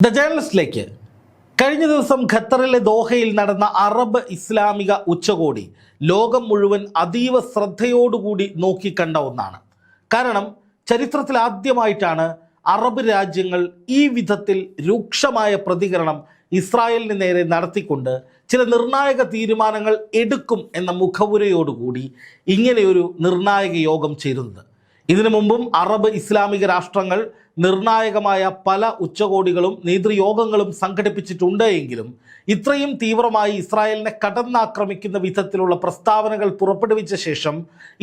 The ജേർണലിസ്റ്റിലേക്ക് കഴിഞ്ഞ ദിവസം ഖത്തറിലെ ദോഹയിൽ നടന്ന അറബ് ഇസ്ലാമിക ഉച്ചകോടി ലോകം മുഴുവൻ അതീവ ശ്രദ്ധയോടുകൂടി നോക്കിക്കണ്ട ഒന്നാണ്. കാരണം ചരിത്രത്തിൽ ആദ്യമായിട്ടാണ് അറബ് രാജ്യങ്ങൾ ഈ വിധത്തിൽ രൂക്ഷമായ പ്രതികരണം ഇസ്രായേലിന് നേരെ നടത്തിക്കൊണ്ട് ചില നിർണായക തീരുമാനങ്ങൾ എടുക്കും എന്ന മുഖവുരയോടുകൂടി ഇങ്ങനെയൊരു നിർണായക യോഗം ചേരുന്നത്. ഇതിനു മുമ്പും അറബ് ഇസ്ലാമിക രാഷ്ട്രങ്ങൾ നിർണായകമായ പല ഉച്ചകോടികളും നേതൃയോഗങ്ങളും സംഘടിപ്പിച്ചിട്ടുണ്ട് എങ്കിലും ഇത്രയും തീവ്രമായി ഇസ്രായേലിനെ കടന്നാക്രമിക്കുന്ന വിധത്തിലുള്ള പ്രസ്താവനകൾ പുറപ്പെടുവിച്ച ശേഷം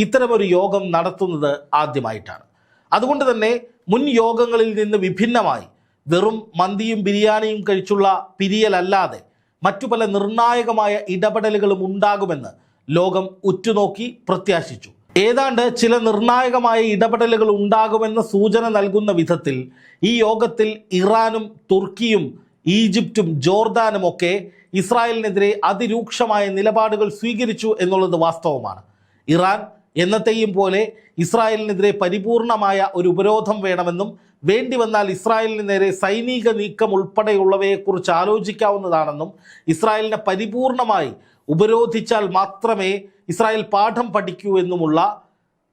ഇത്തരമൊരു യോഗം നടത്തുന്നത് ആദ്യമായിട്ടാണ്. അതുകൊണ്ട് തന്നെ മുൻ യോഗങ്ങളിൽ നിന്ന് വിഭിന്നമായി വെറും മന്തിയും ബിരിയാണിയും കഴിച്ചുള്ള പിരിയലല്ലാതെ മറ്റു പല നിർണായകമായ ഇടപെടലുകളും ഉണ്ടാകുമെന്ന് ലോകം ഉറ്റുനോക്കി പ്രത്യാശിച്ചു. ഏതാണ്ട് ചില നിർണായകമായ ഇടപെടലുകൾ ഉണ്ടാകുമെന്ന സൂചന നൽകുന്ന വിധത്തിൽ ഈ യോഗത്തിൽ ഇറാനും തുർക്കിയും ഈജിപ്തും ജോർദാനും ഒക്കെ ഇസ്രായേലിനെതിരെ അതിരൂക്ഷമായ നിലപാടുകൾ സ്വീകരിച്ചു എന്നുള്ളത് വാസ്തവമാണ്. ഇറാൻ എന്നത്തെയും പോലെ ഇസ്രായേലിനെതിരെ പരിപൂർണമായ ഒരു ഉപരോധം വേണമെന്നും വേണ്ടി വന്നാൽ ഇസ്രായേലിന് നേരെ സൈനിക നീക്കം ഉൾപ്പെടെയുള്ളവയെക്കുറിച്ച് ആലോചിക്കാവുന്നതാണെന്നും ഇസ്രായേലിനെ പരിപൂർണമായി ഉപരോധിച്ചാൽ മാത്രമേ ഇസ്രായേൽ പാഠം പഠിക്കൂ എന്നുമുള്ള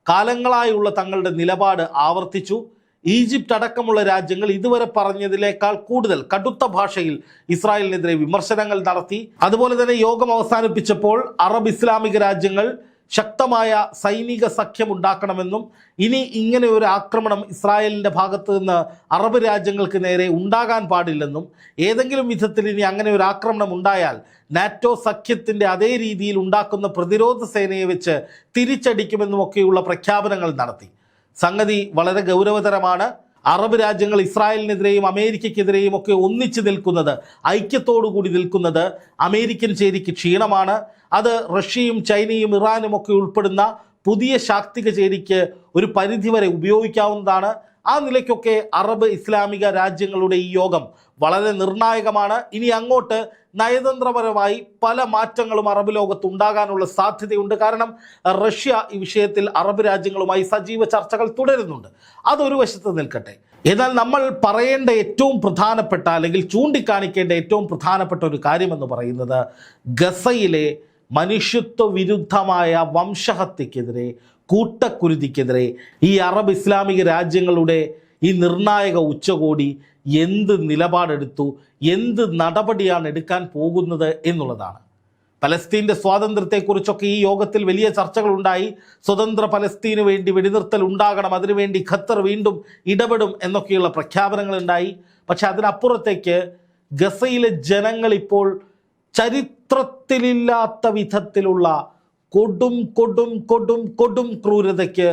കാലങ്ങളായുള്ള തങ്ങളുടെ നിലപാട് ആവർത്തിച്ചു. ഈജിപ്റ്റ് അടക്കമുള്ള രാജ്യങ്ങൾ ഇതുവരെ പറഞ്ഞതിനേക്കാൾ കൂടുതൽ കടുത്ത ഭാഷയിൽ ഇസ്രായേലിനെതിരെ വിമർശനങ്ങൾ നടത്തി. അതുപോലെ തന്നെ യോഗം അവസാനിപ്പിച്ചപ്പോൾ അറബ് ഇസ്ലാമിക രാജ്യങ്ങൾ ശക്തമായ സൈനിക സഖ്യം ഉണ്ടാക്കണമെന്നും ഇനി ഇങ്ങനെ ഒരു ആക്രമണം ഇസ്രായേലിന്റെ ഭാഗത്ത് നിന്ന് അറബ് രാജ്യങ്ങൾക്ക് നേരെ ഉണ്ടാകാൻ പാടില്ലെന്നും ഏതെങ്കിലും വിധത്തിൽ ഇനി അങ്ങനെ ഒരു ആക്രമണം ഉണ്ടായാൽ നാറ്റോ സഖ്യത്തിന്റെ അതേ രീതിയിൽ ഉണ്ടാക്കുന്ന പ്രതിരോധ സേനയെ വെച്ച് തിരിച്ചടിക്കുമെന്നുമൊക്കെയുള്ള പ്രഖ്യാപനങ്ങൾ നടത്തി. സംഗതി വളരെ ഗൗരവതരമാണ്. അറബ് രാജ്യങ്ങൾ ഇസ്രായേലിനെതിരെയും അമേരിക്കയ്ക്കെതിരെയും ഒക്കെ ഒന്നിച്ചു നിൽക്കുന്നത് ഐക്യത്തോടു കൂടി നിൽക്കുന്നത് അമേരിക്കൻ ചേരിക്ക് ക്ഷീണമാണ്. അത് റഷ്യയും ചൈനയും ഇറാനും ഒക്കെ ഉൾപ്പെടുന്ന പുതിയ ശാക്തിക ചേരിക്ക് ഒരു പരിധിവരെ ഉപയോഗിക്കാവുന്നതാണ്. ആ നിലയ്ക്കൊക്കെ അറബ് ഇസ്ലാമിക രാജ്യങ്ങളുടെ ഈ യോഗം വളരെ നിർണായകമാണ്. ഇനി അങ്ങോട്ട് നയതന്ത്രപരമായി പല മാറ്റങ്ങളും അറബ് ലോകത്ത് ഉണ്ടാകാനുള്ള സാധ്യതയുണ്ട്. കാരണം റഷ്യ ഈ വിഷയത്തിൽ അറബ് രാജ്യങ്ങളുമായി സജീവ ചർച്ചകൾ തുടരുന്നുണ്ട്. അതൊരു വശത്ത് നിൽക്കട്ടെ. എന്നാൽ നമ്മൾ പറയേണ്ട ഏറ്റവും പ്രധാനപ്പെട്ട അല്ലെങ്കിൽ ചൂണ്ടിക്കാണിക്കേണ്ട ഏറ്റവും പ്രധാനപ്പെട്ട ഒരു കാര്യമെന്ന് പറയുന്നത് ഗസയിലെ മനുഷ്യത്വ വിരുദ്ധമായ വംശഹത്യക്കെതിരെ കൂട്ടക്കുരുതിക്കെതിരെ ഈ അറബ് ഇസ്ലാമിക രാജ്യങ്ങളുടെ ഈ നിർണായക ഉച്ചകോടി എന്ത് നിലപാടെടുത്തു? എന്ത് നടപടിയാണ് എടുക്കാൻ പോകുന്നത് എന്നുള്ളതാണ്. പലസ്തീന്റെ സ്വാതന്ത്ര്യത്തെക്കുറിച്ചൊക്കെ ഈ യോഗത്തിൽ വലിയ ചർച്ചകളുണ്ടായി. സ്വതന്ത്ര പലസ്തീന് വേണ്ടി വെടിനിർത്തൽ ഉണ്ടാകണം അതിനുവേണ്ടി ഖത്തർ വീണ്ടും ഇടപെടും എന്നൊക്കെയുള്ള പ്രഖ്യാപനങ്ങളുണ്ടായി. പക്ഷെ അതിനപ്പുറത്തേക്ക് ഗസയിലെ ജനങ്ങൾ ഇപ്പോൾ ചരിത്രത്തിലില്ലാത്ത വിധത്തിലുള്ള കൊടും കൊടും കൊടും കൊടും ക്രൂരതയ്ക്ക്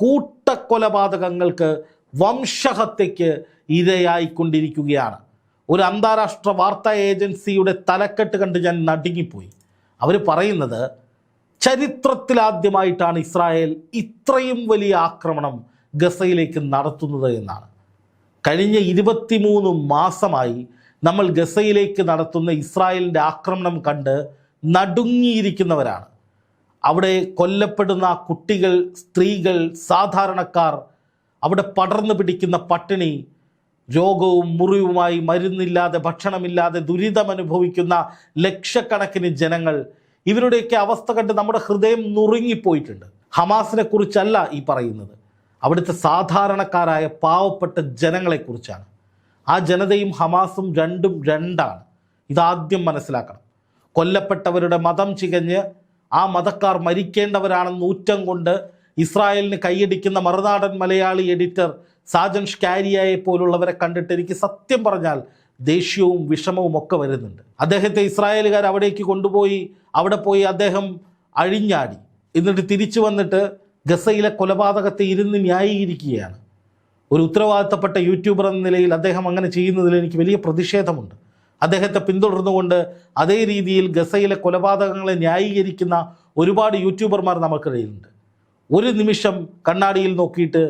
കൂട്ടക്കൊലപാതകങ്ങൾക്ക് വംശഹത്യയ്ക്ക് ഇരയായിക്കൊണ്ടിരിക്കുകയാണ്. ഒരു അന്താരാഷ്ട്ര വാർത്താ ഏജൻസിയുടെ തലക്കെട്ട് കണ്ട് ഞാൻ നടുങ്ങിപ്പോയി. അവർ പറയുന്നത് ചരിത്രത്തിലാദ്യമായിട്ടാണ് ഇസ്രായേൽ ഇത്രയും വലിയ ആക്രമണം ഗസയിലേക്ക് നടത്തുന്നത് എന്നാണ്. കഴിഞ്ഞ ഇരുപത്തിമൂന്ന് മാസമായി നമ്മൾ ഗസയിലേക്ക് നടത്തുന്ന ഇസ്രായേലിന്റെ ആക്രമണം കണ്ട് നടുങ്ങിയിരിക്കുന്നവരാണ്. അവിടെ കൊല്ലപ്പെടുന്ന കുട്ടികൾ സ്ത്രീകൾ സാധാരണക്കാർ അവിടെ പടർന്നു പിടിക്കുന്ന പട്ടിണി രോഗവും മുറിവുമായി മരുന്നില്ലാതെ ഭക്ഷണമില്ലാതെ ദുരിതമനുഭവിക്കുന്ന ലക്ഷക്കണക്കിന് ജനങ്ങൾ ഇവരുടെയൊക്കെ അവസ്ഥ കണ്ട് നമ്മുടെ ഹൃദയം നുറുങ്ങിപ്പോയിട്ടുണ്ട്. ഹമാസിനെ കുറിച്ചല്ല ഈ പറയുന്നത്. അവിടുത്തെ സാധാരണക്കാരായ പാവപ്പെട്ട ജനങ്ങളെക്കുറിച്ചാണ്. ആ ജനതയും ഹമാസും രണ്ടും രണ്ടാണ്. ഇതാദ്യം മനസ്സിലാക്കണം. കൊല്ലപ്പെട്ടവരുടെ മതം ചികഞ്ഞ് ആ മതക്കാർ മരിക്കേണ്ടവരാണെന്ന് ഊറ്റം കൊണ്ട് ഇസ്രായേലിന് കൈയടിക്കുന്ന മറുനാടൻ മലയാളി എഡിറ്റർ സാജൻ ഷ്കാരിയയെ പോലുള്ളവരെ കണ്ടിട്ട് എനിക്ക് സത്യം പറഞ്ഞാൽ ദേഷ്യവും വിഷമവും ഒക്കെ വരുന്നുണ്ട്. അദ്ദേഹത്തെ ഇസ്രായേലുകാർ അവിടേക്ക് കൊണ്ടുപോയി അവിടെ പോയി അദ്ദേഹം അഴിഞ്ഞാടി. എന്നിട്ട് തിരിച്ചു വന്നിട്ട് ഗസയിലെ കൊലപാതകത്തെ ഇരുന്ന് ന്യായീകരിക്കുകയാണ്. ഒരു ഉത്തരവാദിത്തപ്പെട്ട യൂട്യൂബർ എന്ന നിലയിൽ അദ്ദേഹം അങ്ങനെ ചെയ്യുന്നതിൽ എനിക്ക് വലിയ പ്രതിഷേധമുണ്ട്. അദ്ദേഹത്തെ പിന്തുടർന്നുകൊണ്ട് അതേ രീതിയിൽ ഗസയിലെ കൊലപാതകങ്ങളെ ന്യായീകരിക്കുന്ന ഒരുപാട് യൂട്യൂബർമാർ നമുക്കിടയിലുണ്ട് ഒരു നിമിഷം കണ്ണാടിയിൽ നോക്കിയിട്ട്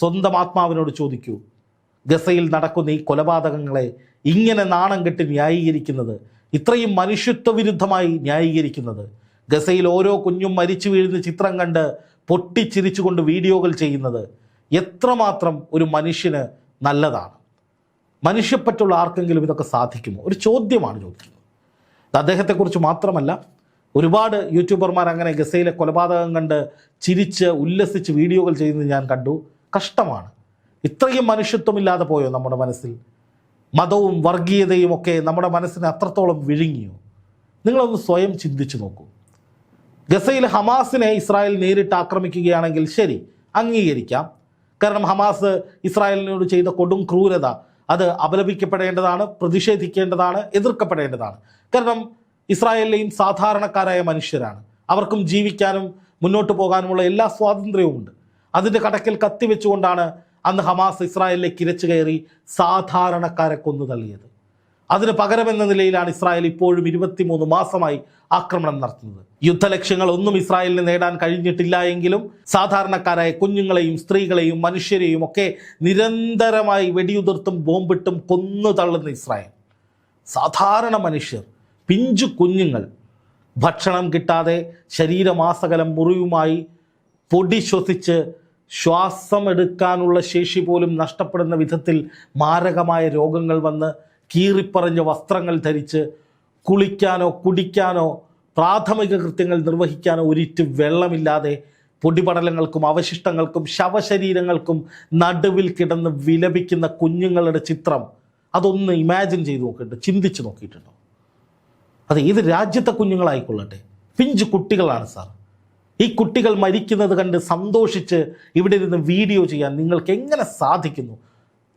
സ്വന്തം ആത്മാവിനോട് ചോദിക്കൂ. ഗസയിൽ നടക്കുന്ന ഈ കൊലപാതകങ്ങളെ ഇങ്ങനെ നാണം കെട്ട് ന്യായീകരിക്കുന്നത് ഇത്രയും മനുഷ്യത്വവിരുദ്ധമായി ന്യായീകരിക്കുന്നത്. ഗസയിൽ ഓരോ കുഞ്ഞും മരിച്ചു വീഴുന്ന ചിത്രം കണ്ട് പൊട്ടിച്ചിരിച്ചുകൊണ്ട് വീഡിയോകൾ ചെയ്യുന്നത് എത്രമാത്രം ഒരു മനുഷ്യന് നല്ലതാണ്. മനുഷ്യപ്പറ്റുള്ള ആർക്കെങ്കിലും ഇതൊക്കെ സാധിക്കുമോ? ഒരു ചോദ്യമാണ് ചോദിക്കുന്നത്. അദ്ദേഹത്തെക്കുറിച്ച് മാത്രമല്ല ഒരുപാട് യൂട്യൂബർമാർ അങ്ങനെ ഗസയിലെ കൊലപാതകം കണ്ട് ചിരിച്ച് ഉല്ലസിച്ച് വീഡിയോകൾ ചെയ്യുന്നത് ഞാൻ കണ്ടു. കഷ്ടമാണ്. ഇത്രയും മനുഷ്യത്വമില്ലാതെ പോയോ നമ്മുടെ മനസ്സിൽ? മതവും വർഗീയതയും ഒക്കെ നമ്മുടെ മനസ്സിനെ അത്രത്തോളം വിഴുങ്ങിയോ? നിങ്ങളൊന്ന് സ്വയം ചിന്തിച്ചു നോക്കൂ. ഗസയിൽ ഹമാസിനെ ഇസ്രായേൽ നേരിട്ട് ആക്രമിക്കുകയാണെങ്കിൽ ശരി അംഗീകരിക്കാം. കാരണം ഹമാസ് ഇസ്രായേലിനോട് ചെയ്ത കൊടും ക്രൂരത അത് അപലപിക്കപ്പെടേണ്ടതാണ് പ്രതിഷേധിക്കേണ്ടതാണ് എതിർക്കപ്പെടേണ്ടതാണ്. കാരണം ഇസ്രായേലിലെയും സാധാരണക്കാരായ മനുഷ്യരാണ്. അവർക്കും ജീവിക്കാനും മുന്നോട്ട് പോകാനുമുള്ള എല്ലാ സ്വാതന്ത്ര്യവുമുണ്ട്. അതിന്റെ കടക്കിൽ കത്തിവെച്ചുകൊണ്ടാണ് അന്ന് ഹമാസ് ഇസ്രായേലിലേക്ക് ഇരച്ചു കയറി സാധാരണക്കാരെ കൊന്നു തള്ളിയത്. അതിന് പകരമെന്ന നിലയിലാണ് ഇസ്രായേൽ ഇപ്പോഴും ഇരുപത്തിമൂന്ന് മാസമായി ആക്രമണം നടത്തുന്നത്. യുദ്ധലക്ഷ്യങ്ങൾ ഒന്നും ഇസ്രായേലിന് നേടാൻ കഴിഞ്ഞിട്ടില്ല എങ്കിലും സാധാരണക്കാരായ കുഞ്ഞുങ്ങളെയും സ്ത്രീകളെയും മനുഷ്യരെയും ഒക്കെ നിരന്തരമായി വെടിയുതിർത്തും ബോംബിട്ടും കൊന്നു തള്ളുന്ന ഇസ്രായേൽ. സാധാരണ മനുഷ്യർ പിഞ്ചു കുഞ്ഞുങ്ങൾ ഭക്ഷണം കിട്ടാതെ ശരീരമാസകലം മുറിവുമായി പൊടി ശ്വസിച്ച് ശ്വാസം എടുക്കാനുള്ള ശേഷി പോലും നഷ്ടപ്പെടുന്ന വിധത്തിൽ മാരകമായ രോഗങ്ങൾ വന്ന് കീറിപ്പറഞ്ഞ വസ്ത്രങ്ങൾ ധരിച്ച് കുളിക്കാനോ കുടിക്കാനോ പ്രാഥമിക കൃത്യങ്ങൾ നിർവഹിക്കാനോ ഒരിറ്റ് വെള്ളമില്ലാതെ പൊടിപടലങ്ങൾക്കും അവശിഷ്ടങ്ങൾക്കും ശവശരീരങ്ങൾക്കും നടുവിൽ കിടന്ന് വിലപിക്കുന്ന കുഞ്ഞുങ്ങളുടെ ചിത്രം അതൊന്ന് ഇമാജിൻ ചെയ്ത് നോക്കിയിട്ടുണ്ട് ചിന്തിച്ച് നോക്കിയിട്ടുണ്ടോ? അത് ഏത് രാജ്യത്തെ കുഞ്ഞുങ്ങളായിക്കൊള്ളട്ടെ? പിഞ്ചു കുട്ടികളാണ് സാർ. ഈ കുട്ടികൾ മരിക്കുന്നത് കണ്ട് സന്തോഷിച്ച് ഇവിടെ നിന്ന് വീഡിയോ ചെയ്യാൻ നിങ്ങൾക്ക് എങ്ങനെ സാധിക്കുന്നു?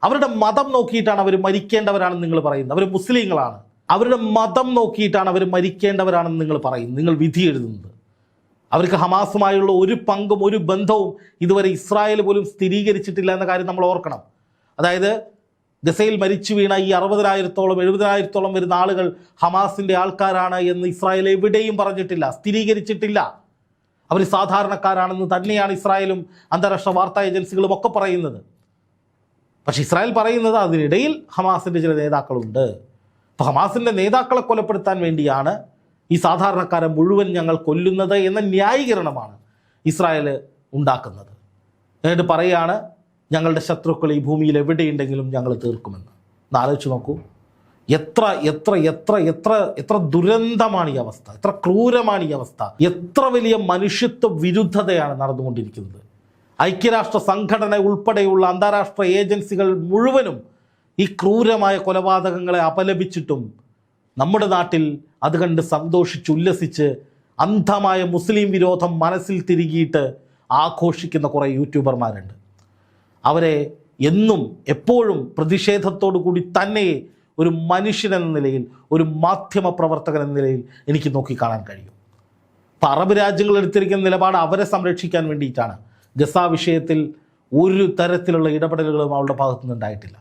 അവരുടെ മതം നോക്കിയിട്ടാണ് അവർ മരിക്കേണ്ടവരാണെന്ന് നിങ്ങൾ പറയുന്നത്. അവർ മുസ്ലിങ്ങളാണ്. അവരുടെ മതം നോക്കിയിട്ടാണ് അവർ മരിക്കേണ്ടവരാണെന്ന് നിങ്ങൾ പറയുന്നത് നിങ്ങൾ വിധി എഴുതുന്നത്. അവർക്ക് ഹമാസുമായുള്ള ഒരു പങ്കും ഒരു ബന്ധവും ഇതുവരെ ഇസ്രായേൽ പോലും സ്ഥിരീകരിച്ചിട്ടില്ല എന്ന കാര്യം നമ്മൾ ഓർക്കണം. അതായത് ഗസയിൽ മരിച്ചു വീണ ഈ അറുപതിനായിരത്തോളം എഴുപതിനായിരത്തോളം വരുന്ന ആളുകൾ ഹമാസിന്റെ ആൾക്കാരാണ് എന്ന് ഇസ്രായേൽ എവിടെയും പറഞ്ഞിട്ടില്ല സ്ഥിരീകരിച്ചിട്ടില്ല. അവർ സാധാരണക്കാരാണെന്ന് തന്നെയാണ് ഇസ്രായേലും അന്താരാഷ്ട്ര വാർത്താ ഏജൻസികളും ഒക്കെ പറയുന്നത്. പക്ഷെ ഇസ്രായേൽ പറയുന്നത് അതിനിടയിൽ ഹമാസിന്റെ ചില നേതാക്കളുണ്ട്. അപ്പോൾ ഹമാസിന്റെ നേതാക്കളെ കൊലപ്പെടുത്താൻ വേണ്ടിയാണ് ഈ സാധാരണക്കാരെ മുഴുവൻ ഞങ്ങൾ കൊല്ലുന്നത് എന്ന ന്യായീകരണമാണ് ഇസ്രായേൽ ഉണ്ടാക്കുന്നത്. എന്നിട്ട് പറയുകയാണ് ഞങ്ങളുടെ ശത്രുക്കൾ ഈ ഭൂമിയിൽ എവിടെയുണ്ടെങ്കിലും ഞങ്ങൾ തീർക്കുമെന്ന്. ഒന്ന് ആലോചിച്ച് നോക്കൂ. എത്ര എത്ര എത്ര എത്ര എത്ര ദുരന്തമാണ് ഈ അവസ്ഥ. എത്ര ക്രൂരമാണ് ഈ അവസ്ഥ. എത്ര വലിയ മനുഷ്യത്വ വിരുദ്ധതയാണ് നടന്നുകൊണ്ടിരിക്കുന്നത്. ഐക്യരാഷ്ട്ര സംഘടന ഉൾപ്പെടെയുള്ള അന്താരാഷ്ട്ര ഏജൻസികൾ മുഴുവനും ഈ ക്രൂരമായ കൊലപാതകങ്ങളെ അപലപിച്ചിട്ടും നമ്മുടെ നാട്ടിൽ അത് കണ്ട് സന്തോഷിച്ചുല്ലസിച്ച് അന്ധമായ മുസ്ലിം വിരോധം മനസ്സിൽ തിരികിയിട്ട് ആഘോഷിക്കുന്ന കുറേ യൂട്യൂബർമാരുണ്ട്. അവരെ എന്നും എപ്പോഴും പ്രതിഷേധത്തോടു കൂടി തന്നെ ഒരു മനുഷ്യൻ എന്ന നിലയിൽ ഒരു മാധ്യമ പ്രവർത്തകൻ എന്ന നിലയിൽ എനിക്ക് നോക്കിക്കാണാൻ കഴിയും. അപ്പം അറബ് രാജ്യങ്ങൾ എടുത്തിരിക്കുന്ന നിലപാട് അവരെ സംരക്ഷിക്കാൻ വേണ്ടിയിട്ടാണ്. ഗസ വിഷയത്തിൽ ഒരു തരത്തിലുള്ള ഇടപെടലുകളും അവളുടെ ഭാഗത്തുനിന്ന് ഉണ്ടായിട്ടില്ല.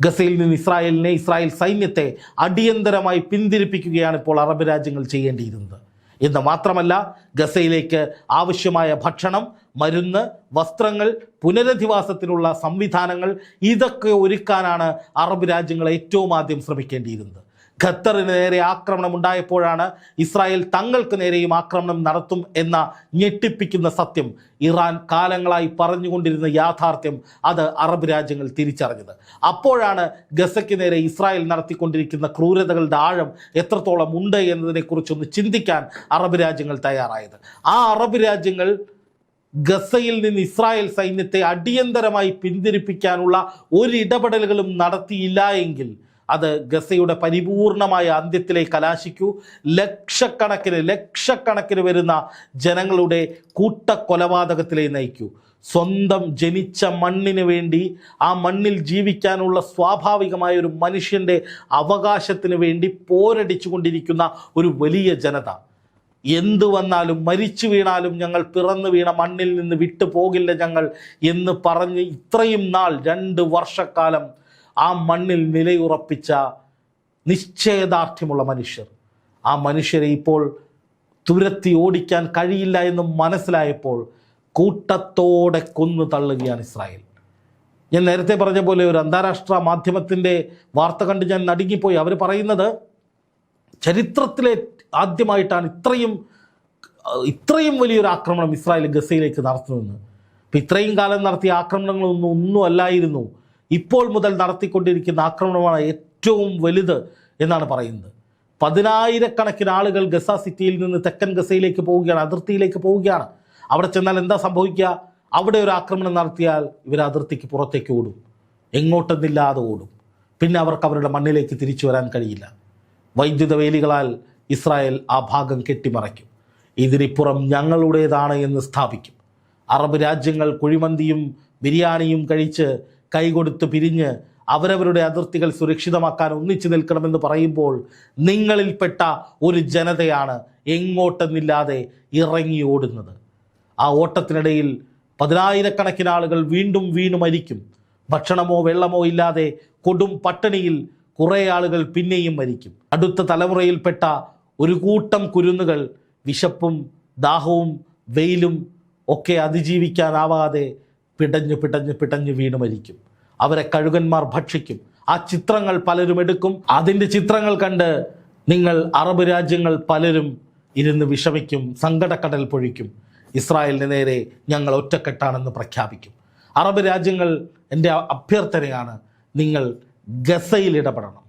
ഗസയിൽ നിന്ന് ഇസ്രായേലിനെ ഇസ്രായേൽ സൈന്യത്തെ അടിയന്തരമായി പിന്തിരിപ്പിക്കുകയാണ് ഇപ്പോൾ അറബ് രാജ്യങ്ങൾ ചെയ്യേണ്ടിയിരുന്നത്. എന്ന് മാത്രമല്ല ഗസയിലേക്ക് ആവശ്യമായ ഭക്ഷണം മരുന്ന് വസ്ത്രങ്ങൾ പുനരധിവാസത്തിനുള്ള സംവിധാനങ്ങൾ ഇതൊക്കെ ഒരുക്കാനാണ് അറബ് രാജ്യങ്ങൾ ഏറ്റവും ആദ്യം ശ്രമിക്കേണ്ടിയിരുന്നത്. ഖത്തറിന് നേരെ ആക്രമണം ഉണ്ടായപ്പോഴാണ് ഇസ്രായേൽ തങ്ങൾക്ക് നേരെയും ആക്രമണം നടത്തും എന്ന ഞെട്ടിപ്പിക്കുന്ന സത്യം ഇറാൻ കാലങ്ങളായി പറഞ്ഞുകൊണ്ടിരുന്ന യാഥാർത്ഥ്യം അത് അറബ് രാജ്യങ്ങൾ തിരിച്ചറിഞ്ഞത്. അപ്പോഴാണ് ഗസയ്ക്ക് നേരെ ഇസ്രായേൽ നടത്തിക്കൊണ്ടിരിക്കുന്ന ക്രൂരതകളുടെ ആഴം എത്രത്തോളം ഉണ്ട് എന്നതിനെക്കുറിച്ചൊന്ന് ചിന്തിക്കാൻ അറബ് രാജ്യങ്ങൾ തയ്യാറായത്. ആ അറബ് രാജ്യങ്ങൾ ഗസയിൽ നിന്ന് ഇസ്രായേൽ സൈന്യത്തെ അടിയന്തരമായി പിന്തിരിപ്പിക്കാനുള്ള ഒരു ഇടപെടലുകളും നടത്തിയില്ല എങ്കിൽ അത് ഗസയുടെ പരിപൂർണമായ അന്ത്യത്തിലേക്ക് കലാശിക്കൂ. ലക്ഷക്കണക്കിന് ലക്ഷക്കണക്കിന് വരുന്ന ജനങ്ങളുടെ കൂട്ടക്കൊലപാതകത്തിലേക്ക് നയിക്കൂ. സ്വന്തം ജനിച്ച മണ്ണിന് വേണ്ടി ആ മണ്ണിൽ ജീവിക്കാനുള്ള സ്വാഭാവികമായ ഒരു മനുഷ്യന്റെ അവകാശത്തിന് വേണ്ടി പോരടിച്ചു ഒരു വലിയ ജനത. എന്തു വന്നാലും മരിച്ചു വീണാലും ഞങ്ങൾ പിറന്നു വീണ മണ്ണിൽ നിന്ന് വിട്ടു പോകില്ല ഞങ്ങൾ എന്ന് പറഞ്ഞ് ഇത്രയും നാൾ രണ്ട് വർഷക്കാലം ആ മണ്ണിൽ നിലയുറപ്പിച്ച നിശ്ചയദാർഢ്യമുള്ള മനുഷ്യർ. ആ മനുഷ്യരെ ഇപ്പോൾ തുരത്തി ഓടിക്കാൻ കഴിയില്ല എന്ന് മനസ്സിലായപ്പോൾ കൂട്ടത്തോടെ കൊന്നു തള്ളുകയാണ് ഇസ്രായേൽ. ഞാൻ നേരത്തെ പറഞ്ഞ പോലെ ഒരു അന്താരാഷ്ട്ര മാധ്യമത്തിന്റെ വാർത്ത കണ്ട് ഞാൻ നടുങ്ങിപ്പോയി. അവർ പറയുന്നത് ചരിത്രത്തിലെ ആദ്യമായിട്ടാണ് ഇത്രയും ഇത്രയും വലിയൊരു ആക്രമണം ഇസ്രായേൽ ഗസയിലേക്ക് നടത്തുന്നത് അപ്പം ഇത്രയും കാലം നടത്തിയ ആക്രമണങ്ങളൊന്നും ഒന്നും അല്ലായിരുന്നു. ഇപ്പോൾ മുതൽ നടത്തിക്കൊണ്ടിരിക്കുന്ന ആക്രമണമാണ് ഏറ്റവും വലുത് എന്നാണ് പറയുന്നത്. പതിനായിരക്കണക്കിന് ആളുകൾ ഗസ സിറ്റിയിൽ നിന്ന് തെക്കൻ ഗസയിലേക്ക് പോവുകയാണ് അതിർത്തിയിലേക്ക് പോവുകയാണ്. അവിടെ ചെന്നാൽ എന്താ സംഭവിക്കുക? അവിടെ ഒരു ആക്രമണം നടത്തിയാൽ ഇവർ അതിർത്തിക്ക് പുറത്തേക്ക് ഓടും. എങ്ങോട്ടെന്നില്ലാതെ ഓടും. പിന്നെ അവർക്ക് അവരുടെ മണ്ണിലേക്ക് തിരിച്ചു വരാൻ കഴിയില്ല. വൈദ്യുത വേലികളാൽ ഇസ്രായേൽ ആ ഭാഗം കെട്ടിമറയ്ക്കും. ഇതിനിപ്പുറം ഞങ്ങളുടേതാണ് എന്ന് സ്ഥാപിക്കും. അറബ് രാജ്യങ്ങൾ കുഴിമന്തിയും ബിരിയാണിയും കഴിച്ച് കൈകൊടുത്ത് പിരിഞ്ഞ് അവരവരുടെ അതിർത്തികൾ സുരക്ഷിതമാക്കാൻ ഒന്നിച്ചു നിൽക്കണമെന്ന് പറയുമ്പോൾ നിങ്ങളിൽപ്പെട്ട ഒരു ജനതയാണ് എങ്ങോട്ടെന്നില്ലാതെ ഇറങ്ങി ഓടുന്നത്. ആ ഓട്ടത്തിനിടയിൽ പതിനായിരക്കണക്കിന് ആളുകൾ വീണ്ടും വീണ് മരിക്കും. ഭക്ഷണമോ വെള്ളമോ ഇല്ലാതെ കൊടും പട്ടിണിയിൽ കുറേ ആളുകൾ പിന്നെയും മരിക്കും. അടുത്ത തലമുറയിൽപ്പെട്ട ഒരു കൂട്ടം കുരുന്നുകൾ വിശപ്പും ദാഹവും വെയിലും ഒക്കെ അതിജീവിക്കാനാവാതെ പിടഞ്ഞു പിടഞ്ഞു പിടഞ്ഞു വീണു മരിക്കും. അവരെ കഴുകന്മാർ ഭക്ഷിക്കും. ആ ചിത്രങ്ങൾ പലരും എടുക്കും. അതിന്റെ ചിത്രങ്ങൾ കണ്ട് നിങ്ങൾ അറബ് രാജ്യങ്ങൾ പലരും ഇരുന്ന് വിഷമിക്കും സങ്കടക്കടൽ പൊഴിക്കും. ഇസ്രായേലിന് നേരെ ഞങ്ങൾ ഒറ്റക്കെട്ടാണെന്ന് പ്രഖ്യാപിക്കും. അറബ് രാജ്യങ്ങൾ എന്റെ അഭ്യർത്ഥനയാണ് നിങ്ങൾ ഗസയിൽ ഇടപെടണം.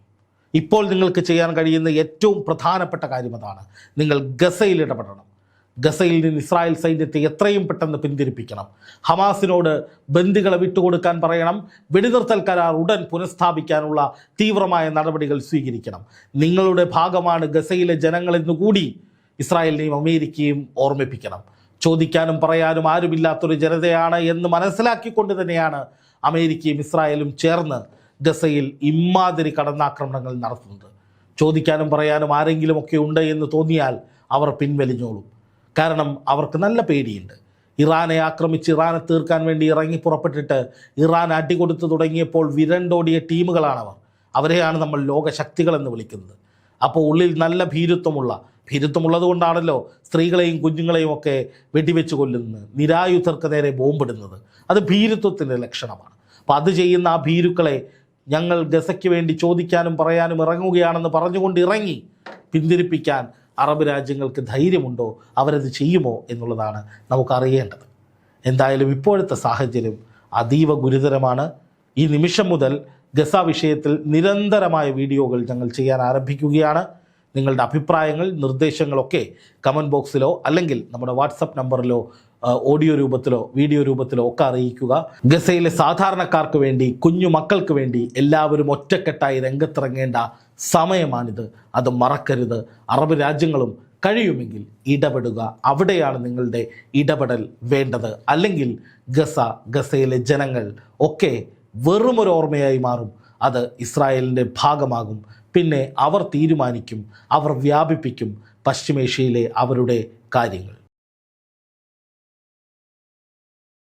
ഇപ്പോൾ നിങ്ങൾക്ക് ചെയ്യാൻ കഴിയുന്ന ഏറ്റവും പ്രധാനപ്പെട്ട കാര്യം അതാണ്. നിങ്ങൾ ഗസയിൽ ഇടപെടണം. ഗസയിൽ നിന്ന് ഇസ്രായേൽ സൈന്യത്തെ എത്രയും പെട്ടെന്ന് പിന്തിരിപ്പിക്കണം. ഹമാസിനോട് ബന്ദികളെ വിട്ടുകൊടുക്കാൻ പറയണം. വെടിനിർത്തൽ കരാർ ഉടൻ പുനഃസ്ഥാപിക്കാനുള്ള തീവ്രമായ നടപടികൾ സ്വീകരിക്കണം. നിങ്ങളുടെ ഭാഗമാണ് ഗസയിലെ ജനങ്ങളെന്നുകൂടി ഇസ്രായേലിനെയും അമേരിക്കയും ഓർമ്മിപ്പിക്കണം. ചോദിക്കാനും പറയാനും ആരുമില്ലാത്തൊരു ജനതയാണ് എന്ന് മനസ്സിലാക്കിക്കൊണ്ട് തന്നെയാണ് അമേരിക്കയും ഇസ്രായേലും ചേർന്ന് ഗസയിൽ ഇമ്മാതിരി കടന്നാക്രമണങ്ങൾ നടത്തുന്നത്. ചോദിക്കാനും പറയാനും ആരെങ്കിലും ഒക്കെ ഉണ്ട് എന്ന് തോന്നിയാൽ അവർ പിൻവലിഞ്ഞോളും. കാരണം അവർക്ക് നല്ല പേടിയുണ്ട്. ഇറാനെ ആക്രമിച്ച് ഇറാനെ തീർക്കാൻ വേണ്ടി ഇറങ്ങി പുറപ്പെട്ടിട്ട് ഇറാൻ അടികൊടുത്തു തുടങ്ങിയപ്പോൾ വിരണ്ടോടിയ ടീമുകളാണവർ. അവരെയാണ് നമ്മൾ ലോകശക്തികളെന്ന് വിളിക്കുന്നത്. അപ്പോൾ ഉള്ളിൽ നല്ല ഭീരുത്വമുള്ള ഭീരുത്വമുള്ളത് കൊണ്ടാണല്ലോ സ്ത്രീകളെയും കുഞ്ഞുങ്ങളെയും ഒക്കെ വെടിവെച്ച് കൊല്ലുന്നത് നിരായുധർക്ക് നേരെ ബോംബിടുന്നത്. അത് ഭീരുത്വത്തിന്റെ ലക്ഷണമാണ്. അപ്പോൾ അത് ചെയ്യുന്ന ആ ഭീരുക്കളെ ഞങ്ങൾ ഗസയ്ക്ക് വേണ്ടി ചോദിക്കാനും പറയാനും ഇറങ്ങുകയാണെന്ന് പറഞ്ഞുകൊണ്ട് ഇറങ്ങി പിന്തിരിപ്പിക്കാൻ അറബ് രാജ്യങ്ങൾക്ക് ധൈര്യമുണ്ടോ? അവരത് ചെയ്യുമോ എന്നുള്ളതാണ് നമുക്കറിയേണ്ടത് എന്തായാലും ഇപ്പോഴത്തെ സാഹചര്യം അതീവ ഗുരുതരമാണ്. ഈ നിമിഷം മുതൽ ഗസ വിഷയത്തിൽ നിരന്തരമായ വീഡിയോകൾ ഞങ്ങൾ ചെയ്യാൻ ആരംഭിക്കുകയാണ്. നിങ്ങളുടെ അഭിപ്രായങ്ങൾ നിർദ്ദേശങ്ങളൊക്കെ കമന്റ് ബോക്സിലോ അല്ലെങ്കിൽ നമ്മുടെ വാട്സപ്പ് നമ്പറിലോ ഓഡിയോ രൂപത്തിലോ വീഡിയോ രൂപത്തിലോ ഒക്കെ അറിയിക്കുക. ഗസയിലെ സാധാരണക്കാർക്ക് വേണ്ടി കുഞ്ഞു മക്കൾക്ക് വേണ്ടി എല്ലാവരും ഒറ്റക്കെട്ടായി രംഗത്തിറങ്ങേണ്ട സമയമാണിത്. അത് മറക്കരുത്. അറബ് രാജ്യങ്ങളും കഴിയുമെങ്കിൽ ഇടപെടുക. അവിടെയാണ് നിങ്ങളുടെ ഇടപെടൽ വേണ്ടത്. അല്ലെങ്കിൽ ഗസ ഗസയിലെ ജനങ്ങൾ ഒക്കെ വെറുമൊരു ഓർമ്മയായി മാറും. അത് ഇസ്രായേലിന്റെ ഭാഗമാകും. പിന്നെ അവർ തീരുമാനിക്കും അവർ വ്യാപിപ്പിക്കും പശ്ചിമേഷ്യയിലെ അവരുടെ കാര്യങ്ങൾ.